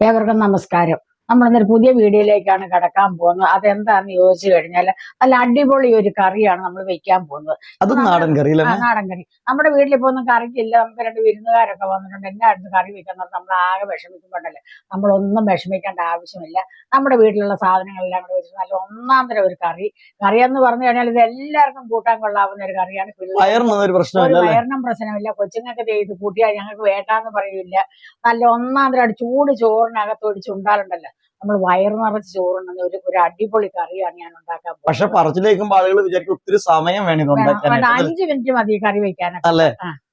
ഏവർക്കും നമസ്കാരം. നമ്മൾ ഇന്നൊരു പുതിയ വീഡിയോയിലേക്കാണ് കടക്കാൻ പോകുന്നത്. അതെന്താന്ന് ചോദിച്ചു കഴിഞ്ഞാൽ നല്ല അടിപൊളി ഒരു കറിയാണ് നമ്മൾ വെക്കാൻ പോകുന്നത്. അത് നാടൻ കറി നാടൻ കറി. നമ്മുടെ വീട്ടിൽ പോകുന്ന ഒന്നും കറിക്കില്ല. നമുക്ക് രണ്ട് വിരുന്നുകാരൊക്കെ വന്നിട്ടുണ്ട്. എന്നെ അടുത്ത് കറി വെക്കാൻ നമ്മൾ ആകെ വിഷമിക്കുമ്പോണ്ടല്ലേ? നമ്മളൊന്നും വിഷമിക്കേണ്ട ആവശ്യമില്ല. നമ്മുടെ വീട്ടിലുള്ള സാധനങ്ങളെല്ലാം കൂടെ വെച്ച് നല്ല ഒന്നാം തരം ഒരു കറി. കറി എന്ന് പറഞ്ഞു കഴിഞ്ഞാൽ ഇത് എല്ലാവർക്കും കൂട്ടാൻ കൊള്ളാവുന്ന ഒരു കറിയാണ് വയറിനും പ്രശ്നമില്ല കൊച്ചുങ്ങൾക്ക് ചെയ്ത് കൂട്ടിയാൽ ഞങ്ങൾക്ക് വേണ്ടാന്ന് പറയൂല നല്ല ഒന്നാം തരം ചൂട് ചോറിനകത്ത് ഒരു ചുണ്ടാലുണ്ടല്ലോ. നമ്മൾ വയറ് നിറച്ച് ചോറുണ്ടെന്ന് ഒരു ഒരു അടിപൊളി കറിയാണ് ഞാൻ ഉണ്ടാക്കാൻ പക്ഷെ പോകുന്നത്. പറച്ചിലേക്കുമ്പോ ആളുകൾ വിചാരിക്കും ഒത്തിരി സമയം വേണം അഞ്ചു മിനിറ്റ് മതി കറി വെക്കാനൊക്കെ. അല്ലേ.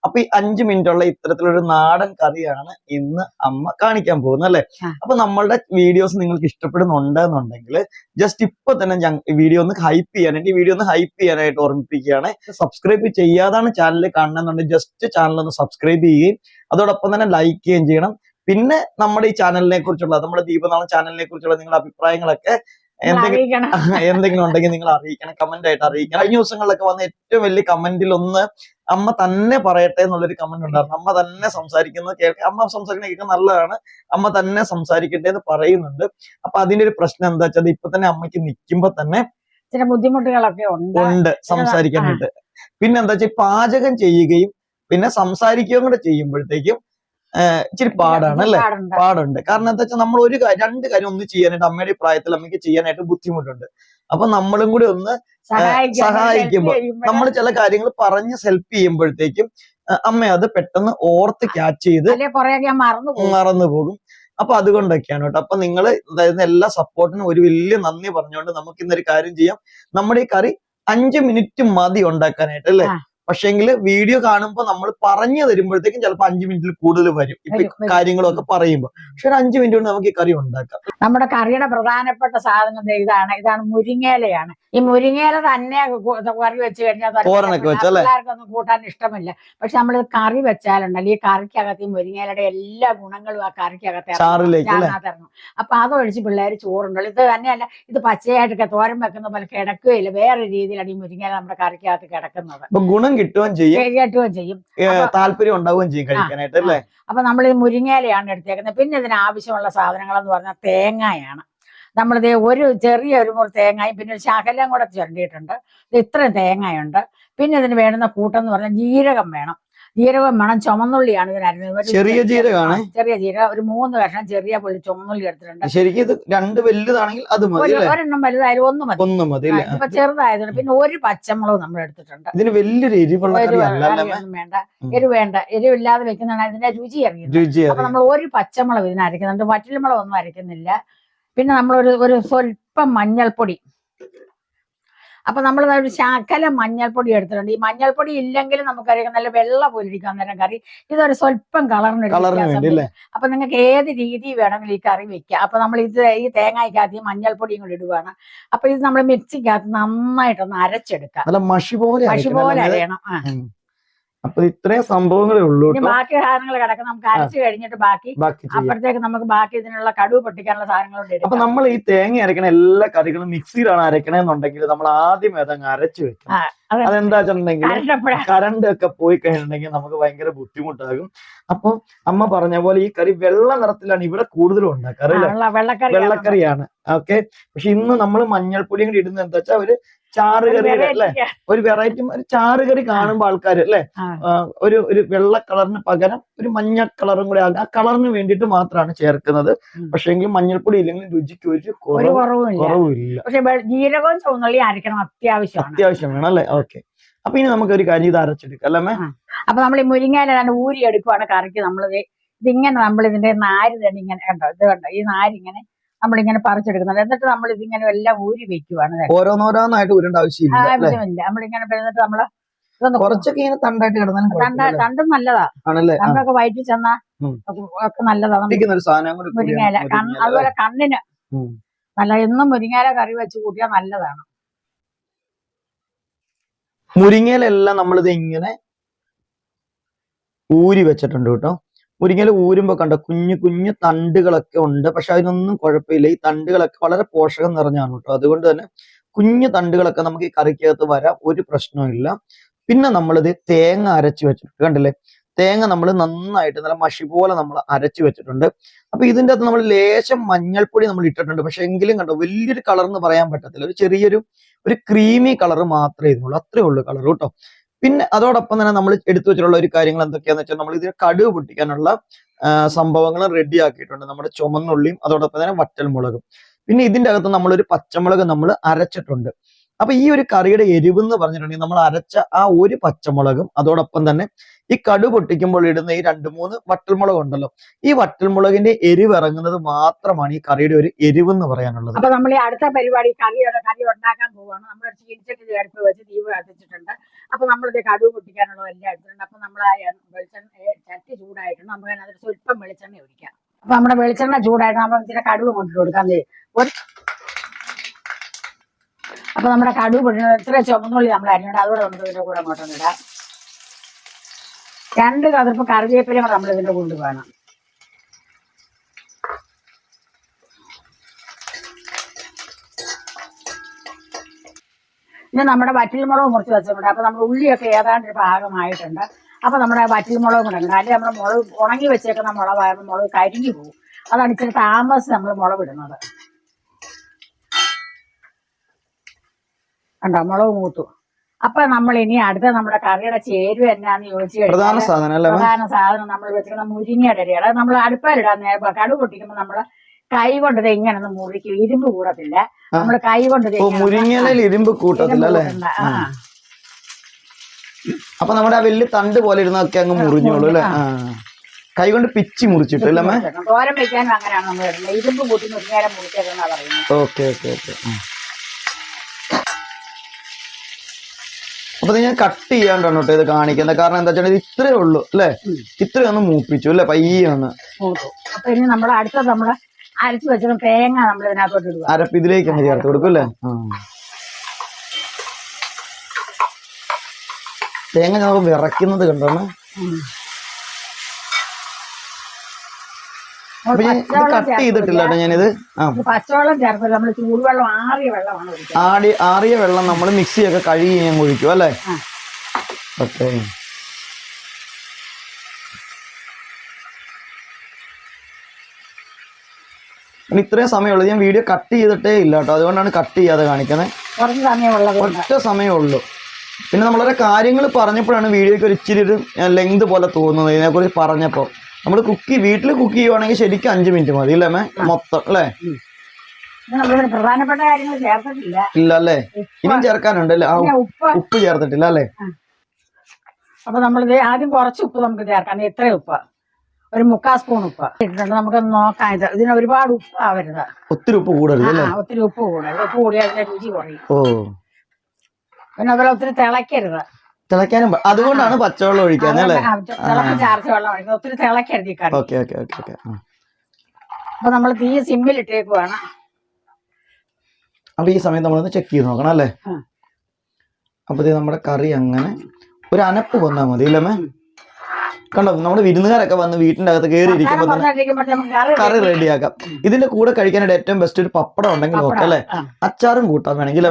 അപ്പൊ ഈ അഞ്ചു മിനിറ്റ് ഉള്ള ഇത്തരത്തിലൊരു നാടൻ കറിയാണ് ഇന്ന് അമ്മ കാണിക്കാൻ പോകുന്നത് അല്ലെ. അപ്പൊ നമ്മളുടെ വീഡിയോസ് നിങ്ങൾക്ക് ഇഷ്ടപ്പെടുന്നുണ്ട് എന്നുണ്ടെങ്കിൽ ജസ്റ്റ് ഇപ്പൊ തന്നെ വീഡിയോ ഒന്ന് ഹൈപ്പ് ചെയ്യാനായിട്ട് ഈ വീഡിയോ ഒന്ന് ഹൈപ്പ് ചെയ്യാനായിട്ട് ഓർമ്മിപ്പിക്കുകയാണ്. സബ്സ്ക്രൈബ് ചെയ്യാതാണ് ചാനൽ കാണണമെന്നുണ്ടെങ്കിൽ ജസ്റ്റ് ചാനൽ ഒന്ന് സബ്സ്ക്രൈബ് ചെയ്യുകയും അതോടൊപ്പം തന്നെ ലൈക്ക് ചെയ്യുകയും ചെയ്യണം. പിന്നെ നമ്മുടെ ഈ ചാനലിനെ കുറിച്ചുള്ള നമ്മുടെ ദീപനാളം ചാനലിനെ കുറിച്ചുള്ള നിങ്ങളുടെ അഭിപ്രായങ്ങളൊക്കെ എന്തെങ്കിലും എന്തെങ്കിലും ഉണ്ടെങ്കിൽ നിങ്ങൾ അറിയിക്കണം കമന്റ് ആയിട്ട് അറിയിക്കണം. കഴിഞ്ഞ ദിവസങ്ങളിലൊക്കെ വന്ന ഏറ്റവും വലിയ കമന്റിൽ ഒന്ന് അമ്മ തന്നെ പറയട്ടെ എന്നുള്ളൊരു കമന്റ് ഉണ്ടായിരുന്നു. അമ്മ തന്നെ സംസാരിക്കുന്നത് കേൾക്കാം അമ്മ സംസാരിക്കുന്ന കേൾക്കാൻ നല്ലതാണ്. അമ്മ തന്നെ സംസാരിക്കട്ടെ എന്ന് പറയുന്നുണ്ട്. അപ്പൊ അതിന്റെ ഒരു പ്രശ്നം എന്താ വെച്ചാൽ ഇപ്പൊ തന്നെ അമ്മയ്ക്ക് നിൽക്കുമ്പോ തന്നെ ചില ബുദ്ധിമുട്ടുകളൊക്കെ ഉണ്ട്. ഉണ്ട് സംസാരിക്കാനായിട്ട് പിന്നെ എന്താ വെച്ചാൽ പാചകം ചെയ്യുകയും പിന്നെ സംസാരിക്കുകയും കൂടെ ചെയ്യുമ്പോഴത്തേക്കും ഇച്ചിരി പാടാണ് അല്ലെ പാടുണ്ട്. കാരണം എന്താ വെച്ചാൽ നമ്മൾ ഒരു രണ്ട് കാര്യം ഒന്ന് ചെയ്യാനായിട്ട് അമ്മയുടെ പ്രായത്തിൽ അമ്മയ്ക്ക് ചെയ്യാനായിട്ട് ബുദ്ധിമുട്ടുണ്ട്. അപ്പൊ നമ്മളും കൂടി ഒന്ന് സഹായിക്കുമ്പോൾ സഹായിക്കുമ്പോ നമ്മൾ ചില കാര്യങ്ങൾ പറഞ്ഞ് ഹെൽപ്പ് ചെയ്യുമ്പോഴത്തേക്കും അമ്മ അത് പെട്ടെന്ന് ഓർത്ത് ക്യാച്ച് ചെയ്ത് മറന്നു പോകും. അപ്പൊ അതുകൊണ്ടൊക്കെയാണ് കേട്ടോ. അപ്പൊ നിങ്ങൾ അതായത് എല്ലാ സപ്പോർട്ടിനും ഒരു വലിയ നന്ദി പറഞ്ഞുകൊണ്ട് നമുക്ക് ഇന്നൊരു കാര്യം ചെയ്യാം. നമ്മുടെ ഈ കറി അഞ്ച് മിനിറ്റ് മതി ഉണ്ടാക്കാനായിട്ട് അല്ലേ. പക്ഷെങ്കിൽ വീഡിയോ കാണുമ്പോൾ നമ്മൾ പറഞ്ഞു തരുമ്പോഴത്തേക്കും ചിലപ്പോൾ അഞ്ച് മിനിറ്റിൽ കൂടുതൽ വരും. ഇപ്പൊ. കാര്യങ്ങളൊക്കെ പറയുമ്പോൾ പക്ഷെ ഒരു അഞ്ച് മിനിറ്റ് കൊണ്ട് നമുക്ക് ഈ കറി ഉണ്ടാക്കാം. നമ്മുടെ കറിയുടെ പ്രധാനപ്പെട്ട സാധനം ഇതാണ്. ഇതാണ് മുരിങ്ങേലയാണ് ഈ മുരിങ്ങേല തന്നെ കറി വെച്ച് കഴിഞ്ഞാൽ തോരനൊക്കെ വെച്ച് കൂട്ടാൻ ഇഷ്ടമില്ല. പക്ഷെ നമ്മൾ കറി വെച്ചാലുണ്ടല്ലോ ഈ കറിക്കകത്ത് ഈ മുരിങ്ങേലയുടെ എല്ലാ ഗുണങ്ങളും ആ കറിക്കകത്ത് ഇറങ്ങും. ഇറങ്ങും. അപ്പൊ അതൊഴിച്ച് പിള്ളേർ ചോറുണ്ടല്ലോ. ഇത് തന്നെയല്ല ഇത് പച്ചയായിട്ടൊക്കെ തോരൻ വെക്കുന്ന പോലെ കിടക്കുകയില്ല. വേറെ രീതിയിലാണ് ഈ മുരിങ്ങേല നമ്മുടെ കറിക്കകത്ത് കിടക്കുന്നത്. ഗുണം കിട്ടുകയും ചെയ്യും. കിട്ടുകയും ചെയ്യും. താല്പര്യം ഉണ്ടാവുകയും ചെയ്യും കഴിക്കാനായിട്ട് അല്ലേ? അപ്പൊ നമ്മൾ ഈ മുരിങ്ങയിലയാണ് എടുത്തേക്കുന്നത്. പിന്നെ ഇതിന് ആവശ്യമുള്ള സാധനങ്ങൾ എന്ന് പറഞ്ഞാൽ തേങ്ങയാണ്. നമ്മളിത് ഒരു ചെറിയ ഒരു മുറി തേങ്ങയും പിന്നെ ഒരു ശകലം കൂടെ ചുരണ്ടിയിട്ടുണ്ട്. ഇത് ഇത്രയും തേങ്ങയുണ്ട്. പിന്നെ ഇതിന് വേണ്ടുന്ന കൂട്ടം എന്ന് പറഞ്ഞാൽ ജീരകം വേണം. ജീരകം വേണം ചുമന്നുള്ളിയാണ് ഇതിനായിരുന്നു ചെറിയ ജീരകമാണ്? ചെറിയ ജീരകം. ഒരു മൂന്ന് കഷ്ണം ചെറിയ പുള്ളി ചുമന്നുള്ളി എടുത്തിട്ടുണ്ട്. ശരിക്കും ഇത് രണ്ട് വലുതാണെങ്കിൽ അത് മതി ഒരെണ്ണം വലുതായാലും ഒന്ന് മതി. ഒന്ന് മതി ഇപ്പൊ ചെറുതായതുകൊണ്ട് പിന്നെ ഒരു പച്ചമുളക് നമ്മൾ എടുത്തിട്ടുണ്ട്. ഇതിന് വലിയൊരു എരിവുള്ള വേണ്ട. എരിവ് വേണ്ട. എരിവില്ലാതെ വെക്കുന്നതാണ് ഇതിന്റെ രുചി അറിയുന്നത്. രുചി അപ്പൊ നമ്മൾ ഒരു പച്ചമുളക് ഇതിനരയ്ക്കുന്നുണ്ട് വറ്റൽമുളക് ഒന്നും അരയ്ക്കുന്നില്ല പിന്നെ നമ്മൾ ഒരു ഒരു സ്വല്പം മഞ്ഞൾപ്പൊടി അപ്പൊ നമ്മൾ ഒരു ശകല മഞ്ഞൾപ്പൊടി എടുത്തിട്ടുണ്ട്. ഈ മഞ്ഞൾപ്പൊടി ഇല്ലെങ്കിൽ നമുക്കറിയാം നല്ല വെള്ള പോലിരിക്കും അന്നേരം കറി. ഇതൊരു സ്വല്പം കളറിന് അപ്പൊ നിങ്ങൾക്ക് ഏത് രീതി വേണമെങ്കിലും ഈ കറി വെക്കാം. അപ്പൊ നമ്മൾ ഇത് ഈ തേങ്ങയ്ക്കകത്ത് ഈ മഞ്ഞൾപ്പൊടിയും കൂടി ഇടുവാണ്. അപ്പൊ ഇത് നമ്മൾ മിക്സിക്കകത്ത് നന്നായിട്ടൊന്ന് അരച്ചെടുക്കാം. മഷി പോലെ അരയണം അരക്കണം പോലെ അല്ലേ? അപ്പൊ ഇത്രയും സംഭവങ്ങളേ ഉള്ളൂ ബാക്കി സാധനങ്ങൾ കിടക്കും നമുക്ക് അരച്ചു കഴിഞ്ഞിട്ട് ബാക്കി. അപ്പോഴത്തേക്ക് നമുക്ക് ബാക്കി ഇതിനുള്ള കടുവ് പൊട്ടിക്കാനുള്ള സാധനങ്ങളുണ്ട് അപ്പൊ നമ്മൾ ഈ തേങ്ങ അരക്കണ എല്ലാ കറികളും മിക്സിയിലാണ് അരക്കണെന്നുണ്ടെങ്കിൽ നമ്മൾ ആദ്യം അതങ്ങ് അരച്ചു വെക്കണം. അതെന്താ വെച്ചിട്ടുണ്ടെങ്കിൽ കറണ്ട് ഒക്കെ പോയി കഴിഞ്ഞിട്ടുണ്ടെങ്കിൽ നമുക്ക് ഭയങ്കര ബുദ്ധിമുട്ടാകും. അപ്പൊ അമ്മ പറഞ്ഞ പോലെ ഈ കറി വെള്ള നിറത്തിലാണ് ഇവിടെ കൂടുതലും ഉണ്ടാക്കാറ് വെള്ളക്കറിയാണ്. ഓക്കെ? പക്ഷെ ഇന്ന് നമ്മൾ മഞ്ഞൾപ്പൊടി കൂടി ഇടുന്നത് എന്താ വെച്ചാൽ ഒരു ചാറ് കറി അല്ലെ? ഒരു വെറൈറ്റി ഒരു ചാറ് കറി കാണുമ്പോൾ ആൾക്കാർ അല്ലെ? ഒരു ഒരു വെള്ള കളറിന് പകരം ഒരു മഞ്ഞ കളറും കൂടെ ആകും ആ കളറിന് വേണ്ടിയിട്ട് മാത്രമാണ് ചേർക്കുന്നത്. പക്ഷെങ്കിൽ മഞ്ഞൾപ്പൊടി ഇല്ലെങ്കിൽ രുചിക്ക് ഒരു കുറവില്ല പക്ഷെ ജീരകവും ചുവന്നുള്ളി അരക്കണം അത്യാവശ്യമാണ്. അത്യാവശ്യം വേണം അല്ലെ? ഓക്കെ. അപ്പൊ ഇനി നമുക്ക് ഒരു കാര്യം ഇത് അരച്ചെടുക്കാം അല്ലേ? അപ്പൊ നമ്മൾ ഈ മുരിങ്ങയിലാണ് ഊരി എടുക്കുവാണ് കറിക്ക് നമ്മൾ ഇതിങ്ങനെ നമ്മൾ ഇതിന്റെ നാര് തന്നെ ഇങ്ങനെ കണ്ടോ? ഇത് കണ്ടോ? ഈ നാര് ഇങ്ങനെ നമ്മളിങ്ങനെ പറിച്ചെടുക്കുന്നത്. എന്നിട്ട് നമ്മൾ ഇതിങ്ങനെ എല്ലാം ഊരി വെക്കുവാണ് ഓരോന്നോരോന്നായിട്ട് ഊരേണ്ട ആവശ്യമില്ല ആവശ്യമില്ല. നമ്മളിങ്ങനെ എന്നിട്ട് നമ്മൾ കുറച്ചൊക്കെ ഇങ്ങനെ തണ്ടായിട്ട് കിടന്നാലും തണ്ട നല്ലതാ. ആണല്ലേ? നമുക്കൊക്കെ വയറ്റിൽ ചെന്നാ ഒക്കെ നല്ലതാ. മുരിങ്ങയില അതുപോലെ കണ്ണിന് നല്ല എന്നും മുരിങ്ങയില കറി വെച്ച് കൂട്ടിയാൽ നല്ലതാണ്. മുരിങ്ങയിലെല്ലാം നമ്മളിത് ഇങ്ങനെ ഊരി വെച്ചിട്ടുണ്ട് കേട്ടോ. മുരിങ്ങയിൽ ഊരുമ്പോ കണ്ട കുഞ്ഞു കുഞ്ഞു തണ്ടുകളൊക്കെ ഉണ്ട്. പക്ഷെ അതിനൊന്നും കുഴപ്പമില്ല. ഈ തണ്ടുകളൊക്കെ വളരെ പോഷകം നിറഞ്ഞാണ് കേട്ടോ. അതുകൊണ്ട് തന്നെ കുഞ്ഞു തണ്ടുകളൊക്കെ നമുക്ക് ഈ കറിക്കകത്ത് വരാം. ഒരു പ്രശ്നവും ഇല്ല. പിന്നെ നമ്മളിത് തേങ്ങ അരച്ച് വെച്ചിട്ടുണ്ട്. കണ്ടില്ലേ? തേങ്ങ നമ്മൾ നന്നായിട്ട് നല്ല മഷി പോലെ നമ്മൾ അരച്ചു വെച്ചിട്ടുണ്ട്. അപ്പൊ ഇതിന്റെ അകത്ത് നമ്മൾ ലേശം മഞ്ഞൾപ്പൊടി നമ്മൾ ഇട്ടിട്ടുണ്ട്. പക്ഷെ എങ്കിലും കണ്ടോ വലിയൊരു കളർ എന്ന് പറയാൻ പറ്റത്തില്ല. ഒരു ചെറിയൊരു ഒരു ക്രീമി കളർ മാത്രമേ ഇതിനുള്ളൂ അത്രേ ഉള്ളൂ കളർ കേട്ടോ. പിന്നെ അതോടൊപ്പം തന്നെ നമ്മൾ എടുത്തു വെച്ചിട്ടുള്ള ഒരു കാര്യങ്ങൾ എന്തൊക്കെയാന്ന് വെച്ചാൽ നമ്മൾ ഇതിന് കടുക് പൊട്ടിക്കാനുള്ള സംഭവങ്ങൾ റെഡി ആക്കിയിട്ടുണ്ട്. നമ്മുടെ ചുമന്നുള്ളിയും അതോടൊപ്പം തന്നെ വറ്റൽമുളകും. പിന്നെ ഇതിന്റെ അകത്ത് നമ്മളൊരു പച്ചമുളക് നമ്മൾ അരച്ചിട്ടുണ്ട്. അപ്പൊ ഈ ഒരു കറിയുടെ എരിവ് എന്ന് പറഞ്ഞിട്ടുണ്ടെങ്കിൽ നമ്മൾ അരച്ച ആ ഒരു പച്ചമുളകും അതോടൊപ്പം തന്നെ ഈ കടു പൊട്ടിക്കുമ്പോൾ ഇടുന്ന ഈ രണ്ട് മൂന്ന് വട്ടൽമുളക് ഉണ്ടല്ലോ. ഈ വട്ടൽമുളകിന്റെ എരിവ് ഇറങ്ങുന്നത് മാത്രമാണ് ഈ കറിയുടെ ഒരു എരിവ് എന്ന് പറയാനുള്ളത്. അപ്പൊ നമ്മൾ ഈ അടുത്ത പരിപാടി കറി കറി ഉണ്ടാക്കാൻ പോവാണ് നമ്മൾ ചീനിച്ചട്ടി അടുപ്പ് വെച്ച് ദീപ് കത്തിച്ചിട്ടുണ്ട് അപ്പൊ നമ്മളിത് കടുവ് പൊട്ടിക്കാനുള്ള എല്ലാം എടുത്തിട്ടുണ്ട്. അപ്പൊ നമ്മൾ ആ വെളിച്ചെണ്ണ ചട്ടി ചൂടായിട്ടുണ്ട്. നമുക്ക് അതിനകത്ത് സ്വല്പം വെളിച്ചെണ്ണ ഒഴിക്കാം. അപ്പൊ നമ്മുടെ വെളിച്ചെണ്ണ ചൂടായിട്ട് നമ്മൾ ഇച്ചിരി കടുവ് കൊണ്ടിട്ട് കൊടുക്കാൻ. ഒരു അപ്പൊ നമ്മുടെ കടുവ് പൊടിഞ്ഞ ഇത്ര ചുമന്നുള്ളി നമ്മൾ അരിഞ്ഞിട്ട് അതുകൂടെ നമുക്ക് ഇതിന്റെ കൂടെ അങ്ങോട്ടൊന്ന് ഇടാം. രണ്ട് കതിർപ്പ് കറിവേപ്പില നമ്മൾ ഇതിന്റെ കൂടെ വേണം ഇനി നമ്മുടെ വറ്റൽമുളക് മുറിച്ച് വെച്ചിട്ടുണ്ട്. അപ്പൊ നമ്മുടെ ഉള്ളിയൊക്കെ ഏതാണ്ട് ഒരു ഭാഗമായിട്ടുണ്ട്. അപ്പൊ നമ്മുടെ വറ്റൽമുളക് കൂടെ ഉണ്ട് അല്ലെങ്കിൽ നമ്മുടെ മുളക് ഉണങ്ങി വെച്ചേക്കുന്ന മുളകായിരുന്നു മുളക് കരിഞ്ഞു പോകും. അതാണ് ഇച്ചിരി താമസിച്ച് നമ്മൾ മുളക് ഇടുന്നത് കണ്ടോ? മുളക് മൂത്തു അപ്പൊ നമ്മൾ ഇനി അടുത്ത നമ്മുടെ കറിയുടെ ചേരുവ എന്നാന്ന് ചോദിച്ചു പ്രധാന സാധനം പ്രധാന സാധനം നമ്മൾ വെച്ചിരിക്കുന്ന മുരിങ്ങയുടെ നമ്മൾ അടുപ്പാലിടാൻ നേരം കടു പൊട്ടിക്കുമ്പോൾ നമ്മൾ കൈ കൊണ്ട് ഇങ്ങനെ ഒന്ന് മുറിക്കും. ഇരുമ്പ് കൂടത്തില്ല. നമ്മൾ നമ്മൾ കൈ കൊണ്ട് ഇത് ഓ ഇങ്ങനെ ഇരുമ്പ് കൂട്ടത്തില്ല അല്ലേ. അപ്പൊ നമ്മുടെ ആ വലിയ തണ്ട് പോലെ ഇരുന്നൊക്കെ അങ്ങ് മുറിഞ്ഞോളൂ അല്ലേ? കൈ കൊണ്ട് പിച്ചി മുറിച്ചിട്ട് അല്ലേ തോരം തോരൻ വെക്കാനും അങ്ങനെയാണ് നമ്മൾ ഇരുമ്പ് കൂട്ടി മുരിങ്ങേരം മുറിച്ചതെന്നാ പറയുന്നത്. Okay okay okay. അപ്പൊ ഞാൻ കട്ട് ചെയ്യാണ്ടാണ് കേട്ടോ ഇത് കാണിക്കുന്നത്. കാരണം എന്താ വെച്ചാൽ ഇത് ഇത്രേ ഉള്ളൂ അല്ലേ. ഇത്രയൊന്ന് മൂപ്പിച്ചു അല്ലേ? പയ്യെ ഒന്ന് മൂത്തു. അപ്പൊ ഇനി നമ്മൾ അടുത്ത നമ്മൾ അരച്ചു വെച്ചിട്ട് തേങ്ങ നമ്മൾ ഇതിനകത്തോട്ട് ഇടുക. അരപ്പ് ഇതിലേക്ക് ചേർത്ത് കൊടുക്കും അല്ലേ. തേങ്ങ ഞങ്ങൾ വിറയ്ക്കുന്നത് കണ്ടോന്ന് അപ്പൊ ഞാൻ ഇത് കട്ട് ചെയ്തിട്ടില്ല. കേട്ടോ ഞാനിത്. ആ. പച്ചവെള്ളം ചേർത്തില്ല നമ്മൾ ചൂടുവെള്ളം ആറിയ വെള്ളമാണ് ഒഴിക്കുന്നത് ആടി ആറിയ വെള്ളം നമ്മൾ മിക്സിയൊക്കെ കഴുകി ഞാൻ ഒഴിക്കും അല്ലേ? ആ. ഓക്കെ. ഇത്രയും സമയമുള്ളൂ ഞാൻ വീഡിയോ കട്ട് ചെയ്തിട്ടേ ഇല്ല കേട്ടോ. അതുകൊണ്ടാണ് കട്ട് ചെയ്യാതെ കാണിക്കുന്നത് കുറച്ച് സമയമുള്ളത് കൊണ്ട്. ഒറ്റ സമയമുള്ളൂ. പിന്നെ നമ്മളൊരു കാര്യങ്ങൾ പറഞ്ഞപ്പോഴാണ് വീഡിയോക്ക് ഒരു ഇച്ചിരി ഒരു ലെങ്ത് പോലെ തോന്നുന്നത്. ഇതിനെക്കുറിച്ച് പറഞ്ഞപ്പോൾ. നമ്മൾ കുക്ക് വീട്ടിൽ കുക്ക് ചെയ്യുവാണെങ്കിൽ ശരിക്കും അഞ്ച് മിനിറ്റ് മതി അല്ലേ മേ മൊത്തം അല്ലേ? പ്രധാനപ്പെട്ട കാര്യങ്ങൾ ചേർത്തിട്ടില്ല. ഇല്ല അല്ലേ? ഇനിയും ചേർക്കാനുണ്ട് അല്ലേ? ആ ഉപ്പ്. ചേർത്തിട്ടില്ല അല്ലേ? അപ്പൊ നമ്മളിത് ആദ്യം കുറച്ച് ഉപ്പ് നമുക്ക് ചേർക്കാം. എത്ര ഉപ്പ. ഒരു മുക്കാൽ സ്പൂൺ ഉപ്പ്. ഇട്ടിട്ടുണ്ട്. നമുക്ക് നോക്കാം. ഇത് ഇതിന് ഒരുപാട് ഉപ്പ് ആവരുത്. ഒത്തിരി ഉപ്പ് കൂടരുത് ഒത്തിരി ഉപ്പ് കൂടരുത്. ഉപ്പ് കൂടിയാൽ രുചി കുറയും. ഓ. പിന്നെ അതുപോലെ ഒത്തിരി തിളയ്ക്കരുത് തിളയ്ക്കാനും പ- അതുകൊണ്ടാണ് പച്ചവെള്ളം ഒഴിക്കാൻ അല്ലേ? ഒത്തിരി ഓക്കെ ഓക്കെ ഓക്കെ ഓക്കെ. അപ്പൊ നമ്മൾ തീ സിമ്മിൽ ഇട്ടേക്കുവാണ്. അപ്പൊ ഈ സമയത്ത് നമ്മളൊന്ന് ചെക്ക് ചെയ്ത് നോക്കണം അല്ലേ. അപ്പൊ നമ്മുടെ കറി അങ്ങനെ ഒരു അനപ്പ് വന്നാൽ മതി അല്ലേ മേ കണ്ടോ? നമ്മുടെ വിരുന്നുകാരൊക്കെ വന്ന് വീട്ടിന്റെ അകത്ത് കയറി ഇരിക്കുമ്പോൾ തന്നെ കറി റെഡിയാക്കാം. ഇതിന്റെ കൂടെ കഴിക്കാനായിട്ട് ഏറ്റവും ബെസ്റ്റ് ഒരു പപ്പടം ഉണ്ടെങ്കിൽ നോക്കാം അല്ലേ? അച്ചാറും കൂട്ടാൻ വേണമെങ്കിൽ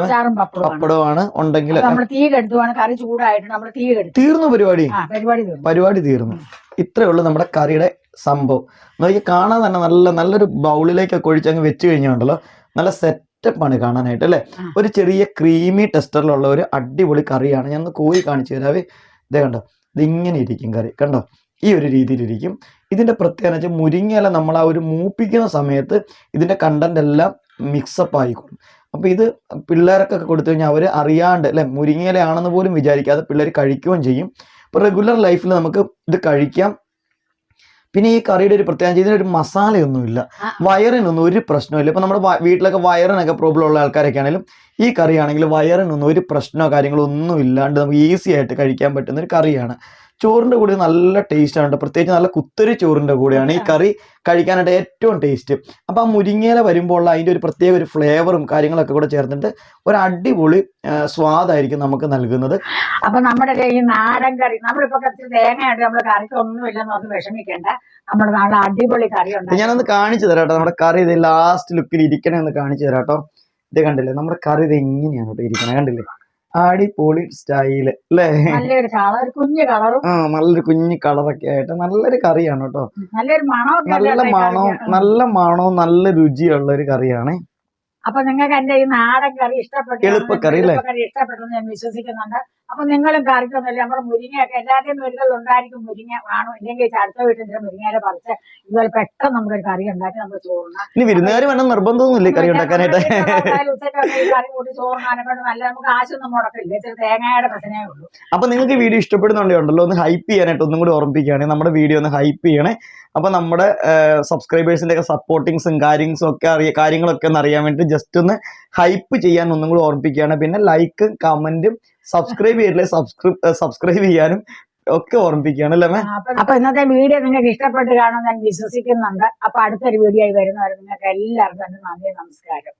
പപ്പടമാണ് ഉണ്ടെങ്കിൽ തീർന്നു പരിപാടി. പരിപാടി തീർന്നു. ഇത്രേ ഉള്ളൂ നമ്മുടെ കറിയുടെ സംഭവം. നോക്കി കാണാൻ തന്നെ നല്ല നല്ലൊരു ബൗളിലേക്കൊക്കെ ഒഴിച്ച് അങ്ങ് വെച്ച് കഴിഞ്ഞുണ്ടല്ലോ നല്ല ആണ് കാണാനായിട്ട് അല്ലേ? ഒരു ചെറിയ ക്രീമി ടെസ്റ്ററിലുള്ള ഒരു അടിപൊളി കറിയാണ്. ഞാൻ ഒന്ന് കോഴി കാണിച്ചു തരാവേ. ഇതേ കണ്ടോ? ഇതിങ്ങനെ ഇരിക്കും കറി. കണ്ടോ? ഈ ഒരു രീതിയിലിരിക്കും ഇതിന്റെ പ്രത്യേകത വെച്ചാൽ മുരിങ്ങയില നമ്മൾ ആ ഒരു മൂപ്പിക്കുന്ന സമയത്ത് ഇതിന്റെ കണ്ടന്റ് എല്ലാം മിക്സപ്പ് ആയിക്കോളും. അപ്പോൾ ഇത് പിള്ളേർക്കൊക്കെ കൊടുത്തു കഴിഞ്ഞാൽ അവർ അറിയാണ്ട് അല്ലെ? മുരിങ്ങയിലയാണെന്ന് പോലും വിചാരിക്കാതെ പിള്ളേർ കഴിക്കുകയും ചെയ്യും. അപ്പോൾ റെഗുലർ ലൈഫിൽ നമുക്ക് ഇത് കഴിക്കാം. പിന്നെ ഈ കറിയുടെ ഒരു പ്രത്യേകത ഒരു മസാലയൊന്നുമില്ല. വയറിനൊന്നും ഒരു പ്രശ്നമില്ല ഇപ്പൊ നമ്മുടെ വീട്ടിലൊക്കെ വയറിനൊക്കെ പ്രോബ്ലം ഉള്ള ആൾക്കാരൊക്കെ ആണെങ്കിലും ഈ കറിയാണെങ്കിൽ വയറിനൊന്നും ഒരു പ്രശ്നമോ കാര്യങ്ങളോ ഒന്നും ഇല്ലാണ്ട് നമുക്ക് ഈസി ആയിട്ട് കഴിക്കാൻ പറ്റുന്ന ഒരു കറിയാണ്. ചോറിന്റെ കൂടെ നല്ല ടേസ്റ്റ് ആണ് പ്രത്യേകിച്ച് നല്ല കുത്തരി ചോറിന്റെ കൂടെയാണ് ഈ കറി കഴിക്കാനായിട്ട് ഏറ്റവും ടേസ്റ്റ് അപ്പൊ ആ മുരിങ്ങയില വരുമ്പോൾ ഉള്ള അതിന്റെ ഒരു പ്രത്യേക ഒരു ഫ്ലേവറും കാര്യങ്ങളൊക്കെ കൂടെ ചേർന്നിട്ട് ഒരു അടിപൊളി സ്വാദായിരിക്കും നമുക്ക് നൽകുന്നത്. അപ്പൊ നമ്മുടെ ഈ നാടൻ കറി നമ്മളിപ്പോ കുറച്ച് തേങ്ങയായിട്ട് നമ്മൾ കറിക്ക് ഒന്നുമില്ലെന്ന് ഒന്ന് വിഷമിക്കേണ്ട. നമ്മുടെ നാളെ അടിപൊളി കറി ഉണ്ട് ഞാനൊന്ന് കാണിച്ചു തരാം കേട്ടോ നമ്മുടെ കറി ഇത് ലാസ്റ്റ് ലുക്കിൽ ഇരിക്കണേ ഒന്ന് കാണിച്ചു തരാം കേട്ടോ ഇത് കണ്ടില്ലേ? നമ്മുടെ കറി ഇത് എങ്ങനെയാണ് കേട്ടോ ഇരിക്കണേ. കണ്ടില്ലേ? അടിപൊളി സ്റ്റൈൽ അല്ലേ? നല്ലൊരു കളർ കുഞ്ഞു കളറും. ആ നല്ലൊരു കുഞ്ഞു കളറൊക്കെ ആയിട്ട് നല്ലൊരു കറിയാണ് കേട്ടോ നല്ലൊരു നല്ല മണവും നല്ല മണവും നല്ല രുചിയുള്ള ഒരു കറിയാണ്. അപ്പൊ നിങ്ങൾക്ക് എന്റെ ഈ നാടൻ കറി ഇഷ്ടപ്പെട്ടു. എളുപ്പക്കറി അല്ലേ? ഇഷ്ടപ്പെട്ടെന്ന് ഞാൻ വിശ്വസിക്കുന്നുണ്ട്. അപ്പൊ നിങ്ങളും കറിക്കൊന്നുമില്ല നമ്മുടെ മുരിങ്ങയൊക്കെ എല്ലാവരുടെയും വീടുകളിൽ ഉണ്ടായിരിക്കും മുരിങ്ങ കാണും ഇല്ലെങ്കിൽ അടുത്ത വീട്ടിൽ നിന്ന് മുരിങ്ങയില പറിച്ച് ഇതുപോലെ പെട്ടെന്ന് നമുക്കൊരു കറി ഉണ്ടാക്കി നമ്മൾ ചോറിനാം ഇനി വിരുന്നുകാർ വേണം നിർബന്ധമൊന്നുമില്ല കറി ഉണ്ടാക്കാനായിട്ട്? ഉച്ചക്കൊക്കെ ഈ കറി കൂട്ടി കൊണ്ട് നല്ല നമുക്ക് ആശൊന്നും മുടക്കില്ല. ഇച്ചിരി തേങ്ങയുടെ പ്രശ്നമേ ഉള്ളൂ. അപ്പൊ നിങ്ങൾക്ക് വീഡിയോ ഇഷ്ടപ്പെടുന്നുണ്ടല്ലോ ഒന്ന് ഹൈപ്പ് ചെയ്യാനായിട്ട് ഒന്നും കൂടി ഓർമ്മിപ്പിക്കുകയാണ് നമ്മുടെ വീഡിയോ ഒന്ന് ഹൈപ്പ് ചെയ്യണേ. അപ്പൊ നമ്മുടെ സബ്സ്ക്രൈബേഴ്സിന്റെ ഒക്കെ സപ്പോർട്ടിങ്സും കാര്യങ്ങളും ഒക്കെ അറിയ കാര്യങ്ങളൊക്കെ ഒന്ന് അറിയാൻ വേണ്ടി ജസ്റ്റ് ഒന്ന് ഹൈപ്പ് ചെയ്യാൻ ഒന്നും കൂടി ഓർമ്മിപ്പിക്കുകയാണ്. പിന്നെ ലൈക്കും കമന്റും സബ്സ്ക്രൈബ് ചെയ്തില്ലേ സബ്സ്ക്രൈബ് സബ്സ്ക്രൈബ് ചെയ്യാനും ഒക്കെ ഓർമ്മിപ്പിക്കുകയാണ് അല്ലേ? അപ്പൊ- ഇന്നത്തെ വീഡിയോ നിങ്ങൾക്ക് ഇഷ്ടപ്പെട്ട് കാണുമെന്ന് ഞാൻ വിശ്വസിക്കുന്നുണ്ട്. അപ്പൊ അടുത്തൊരു വീഡിയോ ആയി വരുന്നവരെ നിങ്ങൾക്ക് എല്ലാവർക്കും നന്ദി നമസ്കാരം.